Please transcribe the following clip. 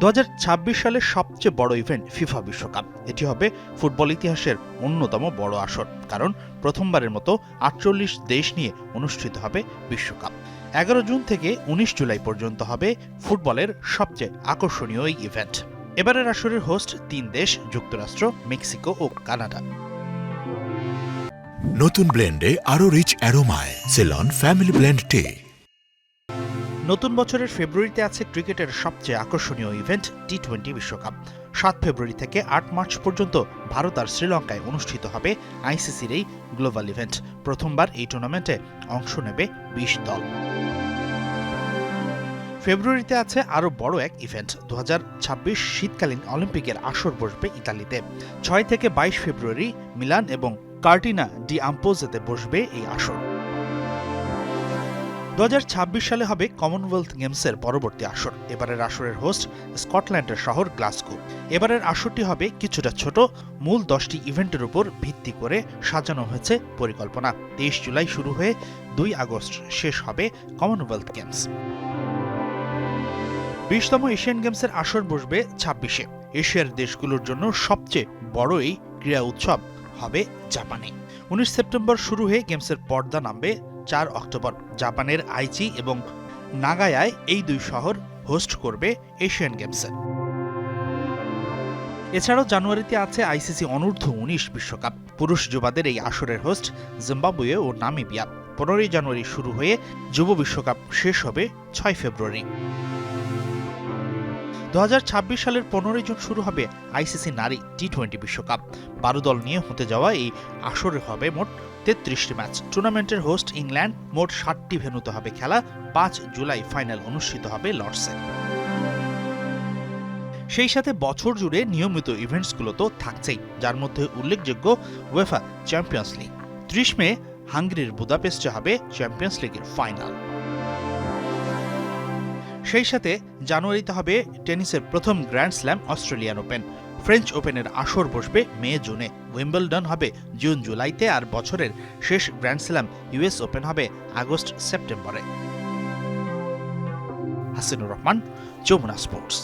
দু সালের সবচেয়ে বড় ইভেন্ট ফিফা বিশ্বকাপ। এটি হবে ফুটবল ইতিহাসের অন্যতম বড় আসর, কারণ প্রথমবারের মতো আটচল্লিশ দেশ নিয়ে অনুষ্ঠিত হবে বিশ্বকাপ। এগারো জুন থেকে উনিশ জুলাই পর্যন্ত হবে ফুটবলের সবচেয়ে আকর্ষণীয় এই ইভেন্ট এবারের আসরের হোস্ট তিন দেশ, যুক্তরাষ্ট্র, মেক্সিকো ও কানাডা। নতুন ব্লেন্ডে আরও রিচ অ্যারোমায় সেলন ফ্যামিলি ব্লেন্ড টে নতুন বছরের ফেব্রুয়ারিতে আছে ক্রিকেটের সবচেয়ে আকর্ষণীয় ইভেন্ট টি টোয়েন্টি বিশ্বকাপ। সাত ফেব্রুয়ারি থেকে আট মার্চ পর্যন্ত ভারত আর শ্রীলঙ্কায় অনুষ্ঠিত হবে আইসিসির এই গ্লোবাল ইভেন্ট। প্রথমবার এই টুর্নামেন্টে অংশ নেবে বিশ দল। ফেব্রুয়ারিতে আছে আরও বড় এক ইভেন্ট দু হাজার ছাব্বিশ শীতকালীন অলিম্পিকের আসর বসবে ইতালিতে। ছয় থেকে বাইশ ফেব্রুয়ারি মিলান এবং কার্টিনা ডি আম্পোজেতে বসবে এই আসর। দু হাজার ছাব্বিশ সালে হবে কমনওয়েলথ গেমসের পরবর্তী আসর। এবারের আসরের হোস্ট স্কটল্যান্ডের শহর গ্লাসগো। এবারের আসরটি হবে কিছুটা ছোট, মূল দশটি ইভেন্টের উপর ভিত্তি করে সাজানো হয়েছে পরিকল্পনা। তেইশ জুলাই শুরু হয়ে দুই আগস্ট শেষ হবে কমনওয়েলথ গেমস বিশতম এশিয়ান গেমসের আসর বসবে ছাব্বিশে। এশিয়ার দেশগুলোর জন্য সবচেয়ে বড় এই ক্রীড়া উৎসব হবে জাপানে। উনিশ সেপ্টেম্বর শুরু হয়ে গেমসের পর্দা নামবে চার অক্টোবর, জাপানের আইচি এবং নাগায়ায় এই দুই শহর হোস্ট করবে এশিয়ান গেমসে। এছাড়াও জানুয়ারিতে আছে আইসিসি অনূর্ধ্ব উনিশ বিশ্বকাপ। পুরুষ যুবাদের এই আসরের হোস্ট জিম্বাবুয়ে ও নামিবিয়া। পনেরোই জানুয়ারি শুরু হয়ে যুব বিশ্বকাপ শেষ হবে ছয় ফেব্রুয়ারি। দু সালের পনেরোই জুন শুরু হবে আইসিসি নারী টি টোয়েন্টি বিশ্বকাপ। বারো দল নিয়ে হতে যাওয়া এই আসরে হবে মোট তেত্রিশটি ম্যাচ। টুর্নামেন্টের হোস্ট ইংল্যান্ড মোট ষাটটি ভেন্যুতে হবে খেলা। পাঁচ জুলাই ফাইনাল অনুষ্ঠিত হবে লর্ডসে। সেই সাথে বছর জুড়ে নিয়মিত ইভেন্টসগুলো তো থাকছেই, যার মধ্যে উল্লেখযোগ্য ওয়েফা চ্যাম্পিয়ন্স লিগ। ত্রিশ মে হাঙ্গেরির বুদাপেস্টে হবে চ্যাম্পিয়ন্স লিগের ফাইনাল। সেই সাথে জানুয়ারিতে হবে টেনিসের প্রথম grand slam Australian Open French ওপেনের আসর বসবে মে, জুনে। উইম্বলডন হবে জুন, জুলাইতে আর বছরের শেষ গ্র্যান্ড স্ল্যাম ইউএস ওপেন হবে আগস্ট, সেপ্টেম্বরে। হাসিনুর রহমান, যমুনা স্পোর্টস।